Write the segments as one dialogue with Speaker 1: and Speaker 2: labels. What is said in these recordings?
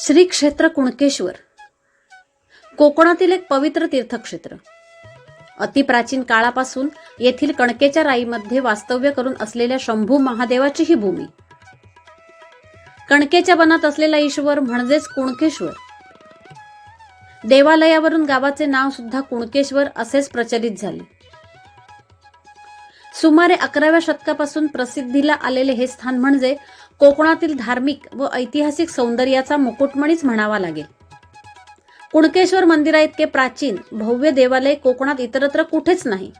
Speaker 1: श्री क्षेत्र कुणकेश्वर. कोकणातील एक पवित्र तीर्थक्षेत्र. अतिप्राचीन काळापासून येथील कणकेच्या राईमध्ये वास्तव्य करून असलेल्या शंभू महादेवाची ही भूमी. कणकेच्या बनात असलेला ईश्वर म्हणजेच कुणकेश्वर. देवालयावरून गावाचे नाव सुद्धा कुणकेश्वर असेच प्रचलित झाले. सुमारे अकराव्या शतकापासून प्रसिद्धीला आलेले हे स्थान म्हणजे कोकणातील धार्मिक व ऐतिहासिक सौंदर्याचा मुकुटमणीच म्हणावा लागेल. कुणकेश्वर मंदिरा इतके प्राचीन भव्य देवालय कोकणात इतरत्र कुठेच नाही.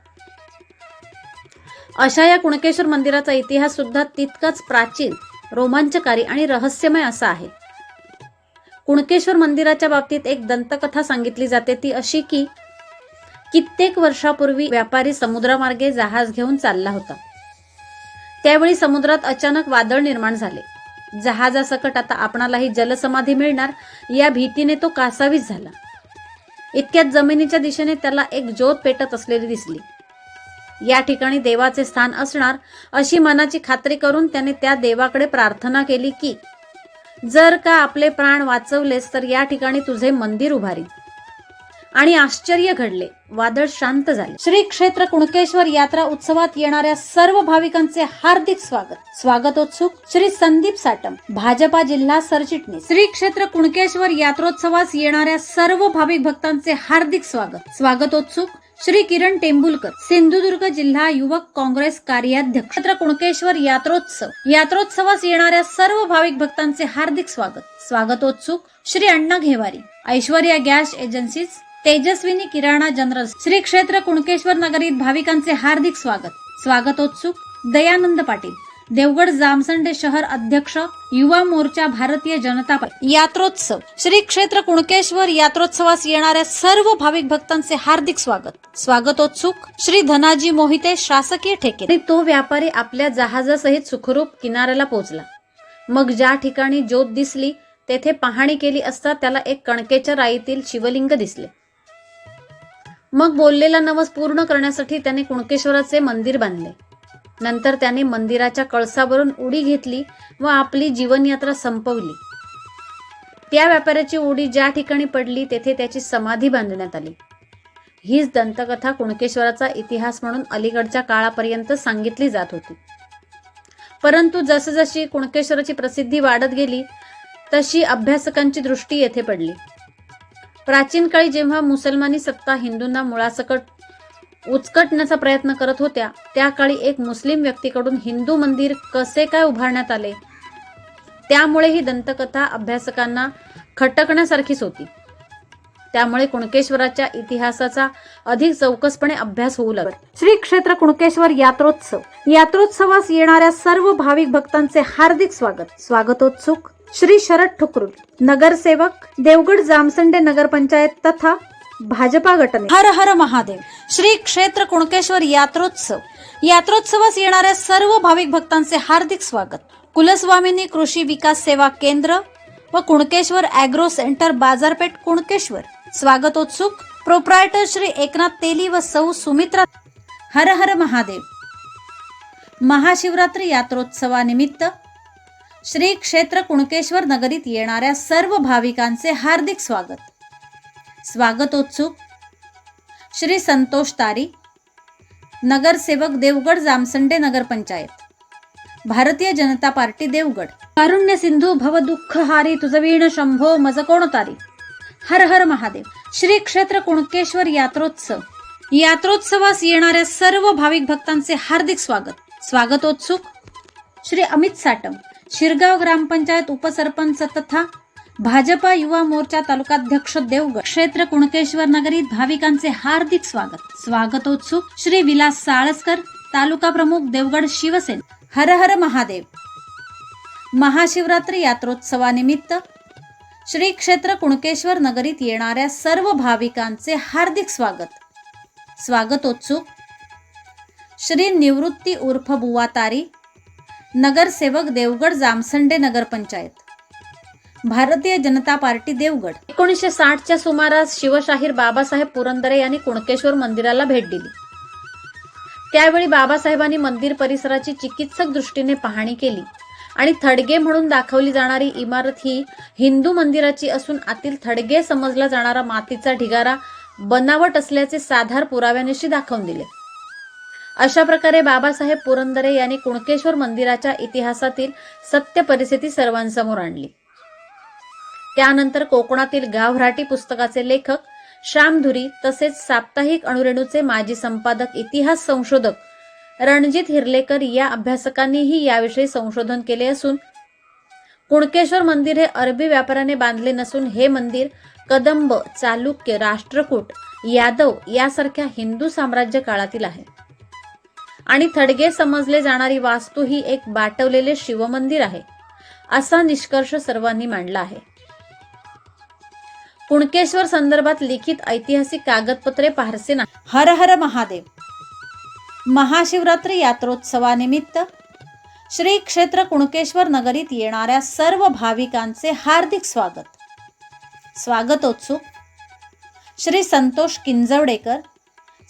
Speaker 1: अशा या कुणकेश्वर मंदिराचा इतिहास सुद्धा तितकाच प्राचीन रोमांचकारी आणि रहस्यमय असा आहे. कुणकेश्वर मंदिराच्या बाबतीत एक दंतकथा सांगितली जाते ती अशी की कित्येक वर्षापूर्वी व्यापारी समुद्रामार्गे जहाज घेऊन चालला होता. त्यावेळी समुद्रात अचानक वादळ निर्माण झाले. जहाजासकट आता आपणालाही जलसमाधी मिळणार या भीतीने तो कासावीस झाला. इतक्यात जमिनीच्या दिशेने त्याला एक ज्योत पेटत असलेली दिसली. या ठिकाणी देवाचे स्थान असणार अशी मनाची खात्री करून त्याने त्या देवाकडे प्रार्थना केली की जर का आपले प्राण वाचवलेस तर या ठिकाणी तुझे मंदिर उभारी आणि आश्चर्य घडले. वादळ शांत झाले. श्री क्षेत्र कुणकेश्वर यात्रा उत्सवात येणाऱ्या सर्व भाविकांचे हार्दिक स्वागत. स्वागतोत्सुक श्री संदीप साटम भाजपा जिल्हा सरचिटणीस. श्री क्षेत्र कुणकेश्वर यात्रोत्सवास येणाऱ्या सर्व भाविक भक्तांचे हार्दिक स्वागत. स्वागतोत्सुक श्री किरण टेंबुलकर सिंधुदुर्ग जिल्हा युवक काँग्रेस कार्याध्यक्ष. कुणकेश्वर यात्रोत्सव. यात्रोत्सवास येणाऱ्या सर्व भाविक भक्तांचे हार्दिक स्वागत. स्वागतोत्सुक श्री अण्णा घेवारी ऐश्वर्या गॅस एजन्सीज तेजस्विनी किराणा जनरल श्री क्षेत्र कुणकेश्वर नगरीत भाविकांचे हार्दिक स्वागत. स्वागतोत्सुक. दयानंद पाटील देवगड जामसंडे शहर अध्यक्ष युवा मोर्चा भारतीय जनता यात्रोत्सव. श्री क्षेत्र कुणकेश्वर यात्रोत्सवास येणाऱ्या सर्व भाविक भक्तांचे हार्दिक स्वागत. स्वागतोत्सुक. श्री धनाजी मोहिते शासकीय ठेके. तो व्यापारी आपल्या जहाजासहित सुखरूप किनाऱ्याला पोहोचला. मग ज्या ठिकाणी ज्योत दिसली तेथे पाहणी केली असता त्याला एक कणकेच्या राईतील शिवलिंग दिसले. मग बोललेला नवस पूर्ण करण्यासाठी त्याने कुणकेश्वराचे मंदिर बांधले. नंतर त्याने मंदिराच्या कळसावरून उडी घेतली व आपली जीवनयात्रा संपवली. त्या व्यापाऱ्याची उडी ज्या ठिकाणी पडली तेथे त्याची समाधी बांधण्यात आली. हीच दंतकथा कुणकेश्वराचा इतिहास म्हणून अलीकडच्या काळापर्यंत सांगितली जात होती. परंतु जसजशी कुणकेश्वराची प्रसिद्धी वाढत गेली तशी अभ्यासकांची दृष्टी येथे पडली. प्राचीन काळी जेव्हा मुसलमानी सत्ता हिंदूंना मुळासकट उचकटण्याचा प्रयत्न करत होत्या त्या काळी एक मुस्लिम व्यक्तीकडून हिंदू मंदिर कसे काय उभारण्यात आले? त्यामुळे ही दंतकथा अभ्यासकांना खटकण्यासारखीच होती. त्यामुळे कुणकेश्वराच्या इतिहासाचा अधिक चौकसपणे अभ्यास होऊ लागला. श्री क्षेत्र कुणकेश्वर यात्रोत्सव. यात्रोत्सवास येणाऱ्या सर्व भाविक भक्तांचे हार्दिक स्वागत. स्वागतोत्सुक. श्री शरद ठुकरुल नगरसेवक देवगड जामसंडे नगरपंचायत तथा भाजपा गटने हर हर महादेव. श्री क्षेत्र कुणकेश्वर यात्रोत्सव. यात्रोत्सवास येणाऱ्या सर्व भाविक भक्तांचे हार्दिक स्वागत. कुलस्वामिनी कृषी विकास सेवा केंद्र व कुणकेश्वर अॅग्रो सेंटर बाजारपेठ कुणकेश्वर. स्वागतोत्सुक प्रोप्रायटर श्री एकनाथ तेली व सौ सुमित्रा. हर हर महादेव. महाशिवरात्री यात्रोत्सवानिमित्त श्री क्षेत्र कुणकेश्वर नगरीत येणाऱ्या सर्व भाविकांचे हार्दिक स्वागत. स्वागतोत्सुक. श्री संतोष तारी नगरसेवक देवगड जामसंडे नगरपंचायत भारतीय जनता पार्टी देवगड. कारुण्य सिंधू भव दुःख हारी तुझवीण शंभो मज कोणतारी हर हर महादेव. श्री क्षेत्र कुणकेश्वर यात्रोत्सव. यात्रोत्सवास येणाऱ्या सर्व भाविक भक्तांचे हार्दिक स्वागत. स्वागतोत्सुक. श्री अमित साटम शिरगाव ग्रामपंचायत उपसरपंच तथा भाजपा युवा मोर्चा तालुकाध्यक्ष देवगड. क्षेत्र कुणकेश्वर नगरीत भाविकांचे हार्दिक स्वागत. स्वागतोत्सुक श्री विलास साळसकर तालुका प्रमुख देवगड शिवसेन. हर हर महादेव. महाशिवरात्री यात्रोत्सवानिमित्त श्री क्षेत्र कुणकेश्वर नगरीत येणाऱ्या सर्व भाविकांचे हार्दिक स्वागत. स्वागतोत्सुक श्री निवृत्ती उर्फ बुवातारी नगरसेवक देवगड जामसंडे नगरपंचायत भारतीय जनता पार्टी देवगड. एकोणीसशे साठच्या सुमारास शिवशाहीर बाबासाहेब पुरंदरे यांनी कुणकेश्वर मंदिराला भेट दिली. त्यावेळी बाबासाहेबांनी मंदिर परिसराची चिकित्सक दृष्टीने पाहणी केली आणि थडगे म्हणून दाखवली जाणारी इमारत ही हिंदू मंदिराची असून आतील थडगे समजला जाणारा मातीचा ढिगारा बनावट असल्याचे साधार पुराव्यानिशी दाखवून दिले. अशा प्रकारे बाबासाहेब पुरंदरे यांनी कुणकेश्वर मंदिराच्या इतिहासातील सत्य परिस्थिती सर्वांसमोर आणली. त्यानंतर कोकणातील गावराटी पुस्तकाचे लेखक श्यामधुरी तसेच साप्ताहिक अणुरेणूचे माजी संपादक इतिहास संशोधक रणजित हिरलेकर या अभ्यासकांनीही याविषयी संशोधन केले असून कुणकेश्वर मंदिर हे अरबी व्यापाराने बांधले नसून हे मंदिर कदंब चालुक्य राष्ट्रकूट यादव यासारख्या हिंदू साम्राज्य काळातील आहे. आणि थडगे समजले जाणारी वास्तू ही एक बाटवलेले शिवमंदिर आहे असा निष्कर्ष सर्वांनी मांडला आहे. कुणकेश्वर संदर्भात लिखित ऐतिहासिक कागदपत्रे फारसे नाही हर हर महादेव. महाशिवरात्री यात्रोत्सवानिमित्त श्री क्षेत्र कुणकेश्वर नगरीत येणाऱ्या सर्व भाविकांचे हार्दिक स्वागत. स्वागतोत्सुक. श्री संतोष किंजवडेकर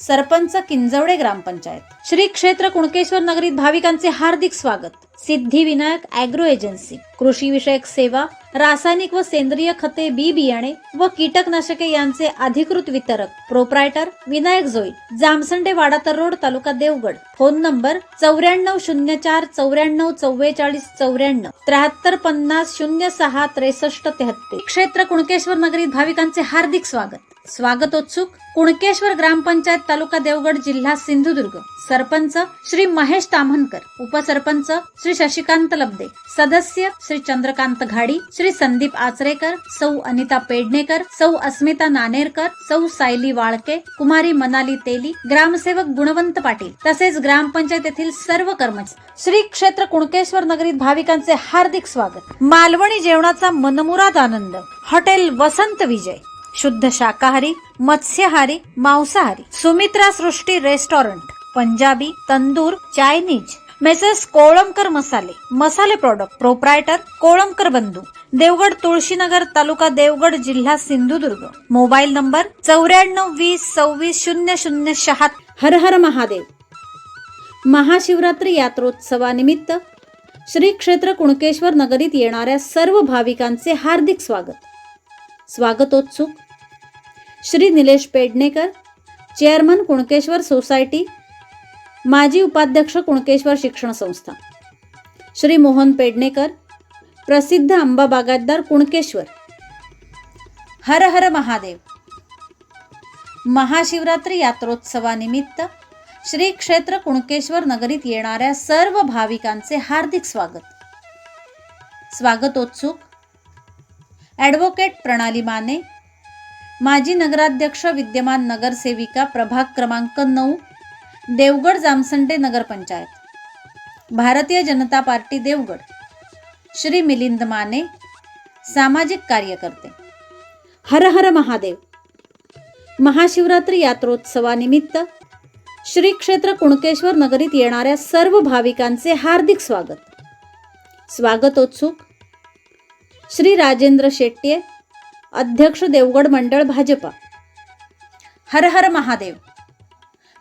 Speaker 1: सरपंच किंजवडे ग्रामपंचायत. श्री क्षेत्र कुणकेश्वर नगरीत भाविकांचे हार्दिक स्वागत. Siddhivinayak agro agency. कृषी विषयक सेवा रासायनिक व सेंद्रिय खते बी बियाणे व कीटकनाशके यांचे अधिकृत वितरक proprietor Vinayak Joi. Jamsande Wadatar road taluka Devgad. Phone number चौऱ्याण्णव शून्य चार चौऱ्याण्णव चव्वेचाळीस चौऱ्याण्णव त्र्याहत्तर पन्नास शून्य सहा त्रेसष्ट तेहत्तीस क्षेत्र कुणकेश्वर नगरीत भाविकांचे हार्दिक स्वागत. स्वागतोत्सुक कुणकेश्वर ग्रामपंचायत तालुका देवगड जिल्हा सिंधुदुर्ग. सरपंच श्री महेश ताम्हणकर उपसरपंच श्री शशिकांत लब्दे सदस्य श्री चंद्रकांत घाडी श्री संदीप आचरेकर सौ अनिता पेडणेकर सौ अस्मिता नानेरकर सौ सायली वाळके कुमारी मनाली तेली ग्रामसेवक गुणवंत पाटील तसेच ग्रामपंचायत येथील सर्व कर्मचारी श्री क्षेत्र कुणकेश्वर नगरीत भाविकांचे हार्दिक स्वागत. मालवणी जेवणाचा मनमुराद आनंद. हॉटेल वसंत विजय. शुद्ध शाकाहारी मत्स्यहारी मांसाहारी. Sumitra Srushti restaurant Punjabi tandoor Chinese. Messrs Kolambkar मसाले मसाले प्रॉडक्ट प्रोप्रायटर कोळंबकर बंधू. देवगड तुळशीनगर तालुका देवगड जिल्हा सिंधुदुर्ग. मोबाईल नंबर चौऱ्याण्णव वीस सव्वीस शून्य शून्य शहात. हर हर महादेव. महाशिवरात्री यात्रोत्सवानिमित्त श्री क्षेत्र कुणकेश्वर नगरीत येणाऱ्या सर्व भाविकांचे हार्दिक स्वागत. स्वागतोत्सुक. श्री निलेश पेडणेकर चेअरमन कुणकेश्वर सोसायटी माजी उपाध्यक्ष कुणकेश्वर शिक्षण संस्था. श्री मोहन पेडणेकर प्रसिद्ध आंबा बागायतदार कुणकेश्वर. हर हर महादेव. महाशिवरात्री यात्रोत्सवानिमित्त श्री क्षेत्र कुणकेश्वर नगरीत येणाऱ्या सर्व भाविकांचे हार्दिक स्वागत. स्वागतोत्सुक. ॲडव्होकेट प्रणाली माने माजी नगराध्यक्ष विद्यमान नगरसेविका प्रभाग क्रमांक नऊ देवगड जामसंडे नगरपंचायत भारतीय जनता पार्टी देवगड. श्री मिलिंद माने सामाजिक कार्यकर्ते. हर हर महादेव. महाशिवरात्री यात्रोत्सवानिमित्त श्री क्षेत्र कुणकेश्वर नगरीत येणाऱ्या सर्व भाविकांचे हार्दिक स्वागत. स्वागतोत्सुक. श्री राजेंद्र शेट्ये अध्यक्ष देवगड मंडळ भाजपा. हर हर महादेव.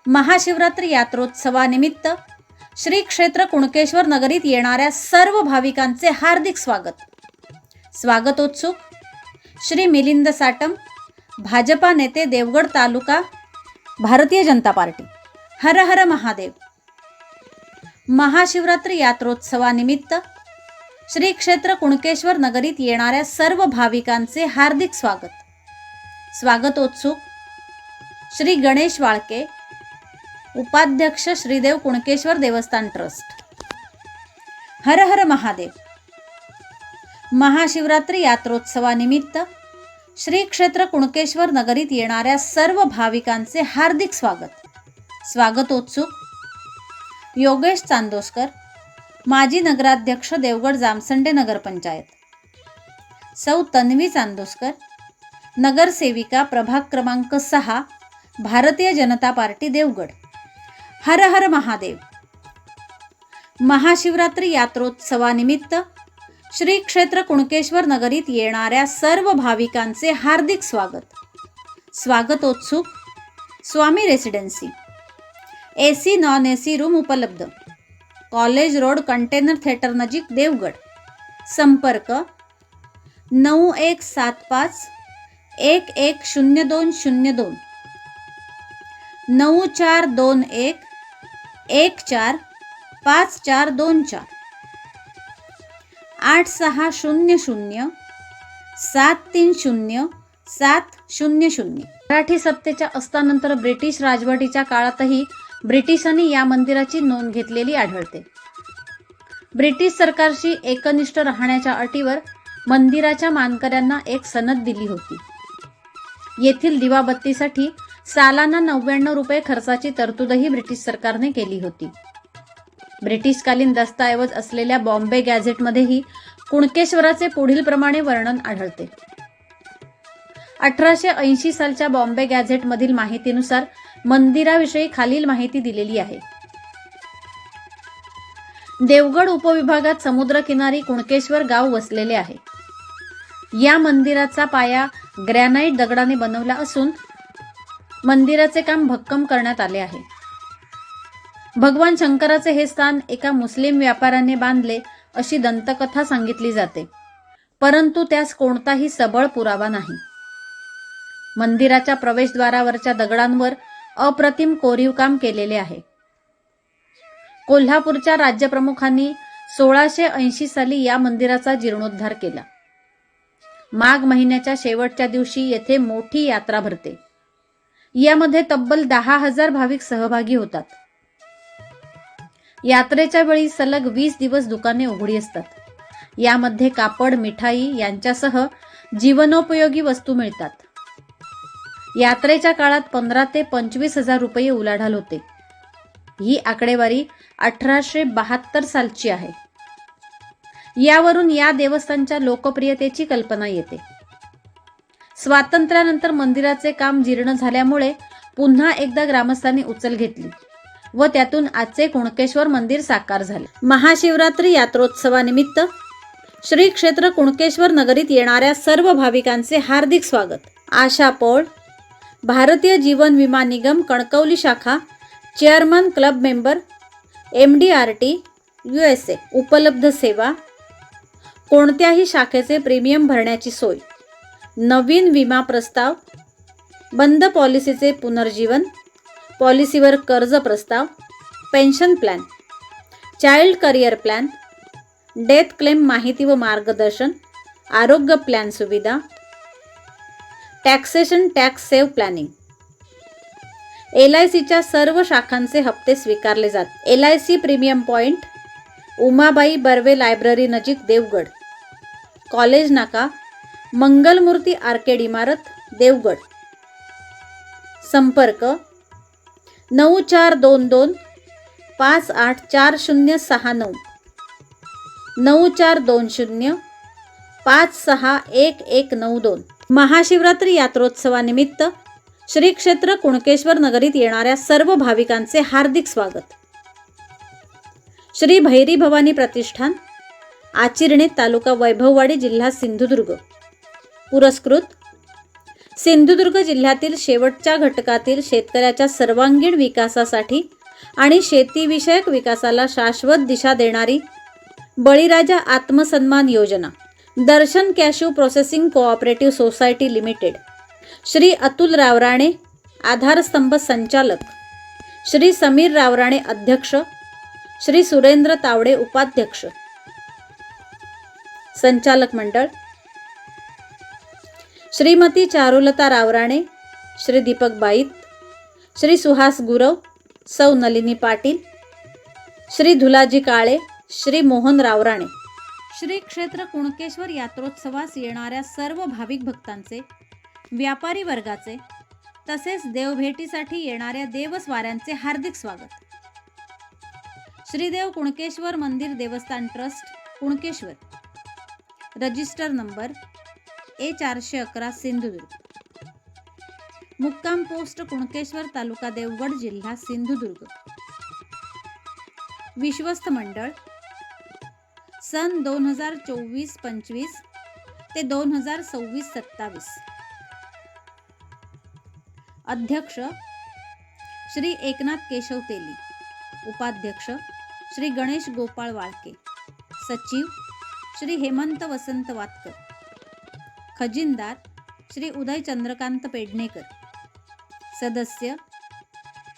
Speaker 1: महाशिवरात्री यात्रोत्सवानिमित्त श्री क्षेत्र कुणकेश्वर नगरीत येणाऱ्या सर्व भाविकांचे हार्दिक स्वागत. स्वागतोत्सुक. श्री मिलिंद साटम भाजपा नेते देवगड तालुका भारतीय जनता पार्टी. हर हर महादेव. महाशिवरात्री यात्रोत्सवानिमित्त श्री क्षेत्र कुणकेश्वर नगरीत येणाऱ्या सर्व भाविकांचे हार्दिक स्वागत. स्वागतोत्सुक श्री गणेश वाळके उपाध्यक्ष श्रीदेव कुणकेश्वर देवस्थान ट्रस्ट. हर हर महादेव. महाशिवरात्री यात्रोत्सवानिमित्त श्री क्षेत्र कुणकेश्वर नगरीत येणाऱ्या सर्व भाविकांचे हार्दिक स्वागत. स्वागतोत्सुक योगेश चांदोसकर माजी नगराध्यक्ष देवगड जामसंडे नगरपंचायत सौ तन्वी चांदोसकर नगरसेविका प्रभाग क्रमांक सहा भारतीय जनता पार्टी देवगड. हर हर महादेव. महाशिवरात्री यात्रोत्सवानिमित्त श्री क्षेत्र कुणकेश्वर नगरीत येणाऱ्या सर्व भाविकांचे हार्दिक स्वागत. स्वागतोत्सुक Swami residency. A C non A C room उपलब्ध. कॉलेज रोड कंटेनर थिएटर नजीक देवगड. संपर्क नऊ एक सात पाच एक एक शून्य दोन शून्य दोन. नऊ चार दोन एक एक चार पाच चार दोन चार. आठ सहा शून्य शून्य सात तीन शून्य सात शून्य शून्य. मराठी सत्तेच्या असतानंतर ब्रिटिश राजवटीच्या काळातही ब्रिटिशांनी या मंदिराची नोंद घेतलेली आढळते. ब्रिटिश सरकारशी एकनिष्ठ राहण्याच्या अटीवर मंदिराच्या मानकऱ्यांना एक सनद दिली होती. येथील दिवाबत्तीसाठी सालाना नव्याण्णव रुपये खर्चाची तरतूदही ब्रिटिश सरकारने केली होती. ब्रिटिशकालीन दस्तऐवज असलेल्या बॉम्बे गॅझेटमध्येही कुणकेश्वराचे पुढील प्रमाणे वर्णन आढळते. अठराशे ऐंशी सालच्या बॉम्बे गॅझेटमधील माहितीनुसार मंदिराविषयी खालील माहिती दिलेली आहे. देवगड उपविभागात समुद्रकिनारी कुणकेश्वर गाव वसलेले आहे. या मंदिराचा पाया ग्रॅनाइट दगडाने बनवला असून मंदिराचे काम भक्कम करण्यात आले आहे. भगवान शंकराचे हे स्थान एका मुस्लिम व्यापाऱ्याने बांधले अशी दंतकथा सांगितली जाते. परंतु त्यास कोणताही सबळ पुरावा नाही. मंदिराच्या प्रवेशद्वारावरच्या दगडांवर अप्रतिम कोरीव काम केलेले आहे. कोल्हापूरच्या राज्यप्रमुखांनी सोळाशे ऐंशी साली या मंदिराचा जीर्णोद्धार केला. माघ महिन्याच्या शेवटच्या दिवशी येथे मोठी यात्रा भरते. यामध्ये तब्बल दहा हजार भाविक सहभागी होतात. यात्रेच्या वेळी सलग वीस दिवस दुकाने उघडी असतात. यामध्ये कापड मिठाई यांच्यासह जीवनोपयोगी वस्तू मिळतात. यात्रेच्या काळात पंधरा ते पंचवीस हजार रुपये उलाढाल होते. ही आकडेवारी अठराशे बहात्तर सालची आहे. यावरून या देवस्थानच्या लोकप्रियतेची कल्पना येते. स्वातंत्र्यानंतर मंदिराचे काम जीर्ण झाल्यामुळे पुन्हा एकदा ग्रामस्थांनी उचल घेतली व त्यातून आजचे कुणकेश्वर मंदिर साकार झाले. महाशिवरात्री यात्रोत्सवानिमित्त श्री क्षेत्र कुणकेश्वर नगरीत येणाऱ्या सर्व भाविकांचे हार्दिक स्वागत. आशा पोळ भारतीय जीवन विमा निगम कणकवली शाखा chairman club member M D R T U S A उपलब्ध सेवा कोणत्याही शाखेचे प्रीमियम भरण्याची सोय नवीन विमा प्रस्ताव बंद पॉलिसीचे पुनर्जीवन पॉलिसीवर कर्ज प्रस्ताव pension plan child career plan death claim माहिती व मार्गदर्शन आरोग्य प्लॅन सुविधा taxation tax save planning. L I सीच्या सर्व शाखांचे हप्ते स्वीकारले जात. L I C premium point Umabai Barve library नजीक देवगड. कॉलेज नाका मंगलमूर्ती आर्केड इमारत देवगड. संपर्क नऊ चार दोन दोन पाच आठ चार शून्य सहा नऊ. नऊ चार दोन शून्य पाच सहा एक एक नऊ दोन. महाशिवरात्री यात्रोत्सवानिमित्त श्री क्षेत्र कुणकेश्वर नगरीत येणाऱ्या सर्व भाविकांचे हार्दिक स्वागत. श्री भैरी भवानी प्रतिष्ठान आचिरणे तालुका वैभववाडी जिल्हा सिंधुदुर्ग. पुरस्कृत सिंधुदुर्ग जिल्ह्यातील शेवटच्या घटकातील शेतकऱ्याच्या सर्वांगीण विकासासाठी आणि शेतीविषयक विकासाला शाश्वत दिशा देणारी बळीराजा आत्मसन्मान योजना. Darshan cashew processing cooperative society limited. Shri Atul Rawrane आधारस्तंभ संचालक. श्री समीर रावराणे अध्यक्ष. श्री सुरेंद्र तावडे उपाध्यक्ष. संचालक मंडळ. श्रीमती चारुलता रावराणे श्री दीपक बाईत. श्री सुहास गुरव सौ नलिनी पाटील. श्री धुलाजी काळे श्री मोहन रावराणे. श्री क्षेत्र कुणकेश्वर यात्रोत्सवास येणाऱ्या सर्व भाविक भक्तांचे व्यापारी वर्गाचे तसेच देवभेटीसाठी येणाऱ्या देवस्वाऱ्यांचे हार्दिक स्वागत. श्रीदेव कुणकेश्वर मंदिर देवस्थान trust Kunkeshwar. Register number A चारशे अकरा सिंधुदुर्ग. मुक्काम पोस्ट कुणकेश्वर तालुका देवगड जिल्हा सिंधुदुर्ग. विश्वस्त मंडळ सन दोन हजार चोवीस पंचवीस ते दोन हजार सव्वीस सत्तावीस. अध्यक्ष श्री एकनाथ केशव तेली उपाध्यक्ष श्री गणेश गोपाळ वाळके सचिव श्री हेमंत वसंत वातकर खजिनदार श्री उदय चंद्रकांत पेडणेकर सदस्य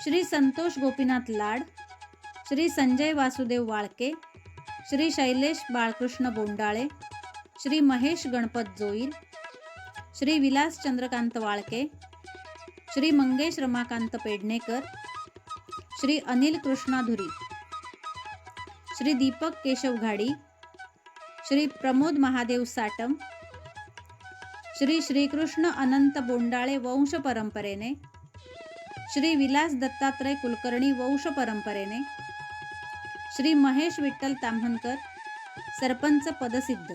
Speaker 1: श्री संतोष गोपीनाथ लाड श्री संजय वासुदेव वाळके श्री शैलेश बाळकृष्ण बोंडाळे श्री महेश गणपत जोईल श्री विलास चंद्रकांत वाळके श्री मंगेश रमाकांत पेडणेकर श्री अनिल कृष्णा धुरी श्री दीपक केशव घाडी श्री प्रमोद महादेव साटम श्री श्रीकृष्ण अनंत बोंडाळे वंश परंपरेने श्री विलास दत्तात्रय कुलकर्णी वंश परंपरेने श्री महेश विठ्ठल ताम्हणकर सरपंच पदसिद्ध.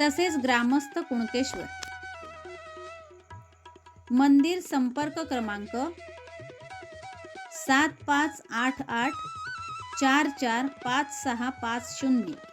Speaker 1: तसेच ग्रामस्थ कुणकेश्वर. मंदिर संपर्क क्रमांक सात पाच आठ आठ चार चार पाच सहा पाच शून्य.